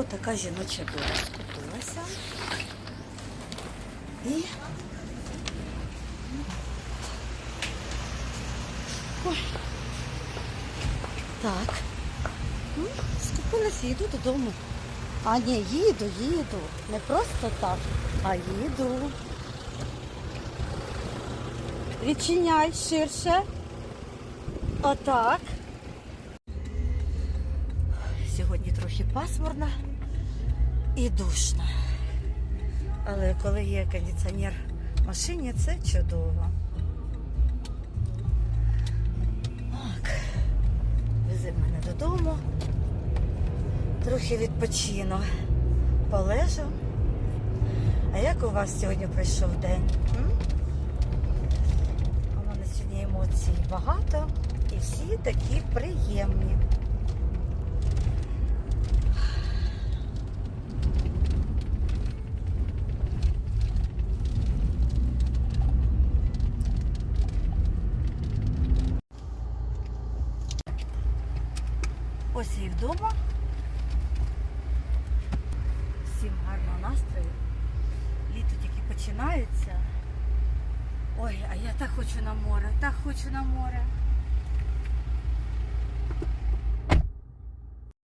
Отака жіноча доля скупилася. І Ой. Так. М, Скупилася, йду додому. А ні, їду, їду. Не просто так, а їду. Відчиняй ширше. Отак. Сьогодні трохи пасмурно і душно. Але коли є кондиціонер в машині, це чудово. Так, вези мене додому. Трохи відпочину. Полежу. А як у вас сьогодні пройшов день? М? У мене сьогодні емоцій багато і всі такі приємні. Ось і вдома. Всім гарного настрою. Літо тільки починається. Ой, а я так хочу на море, так хочу на море.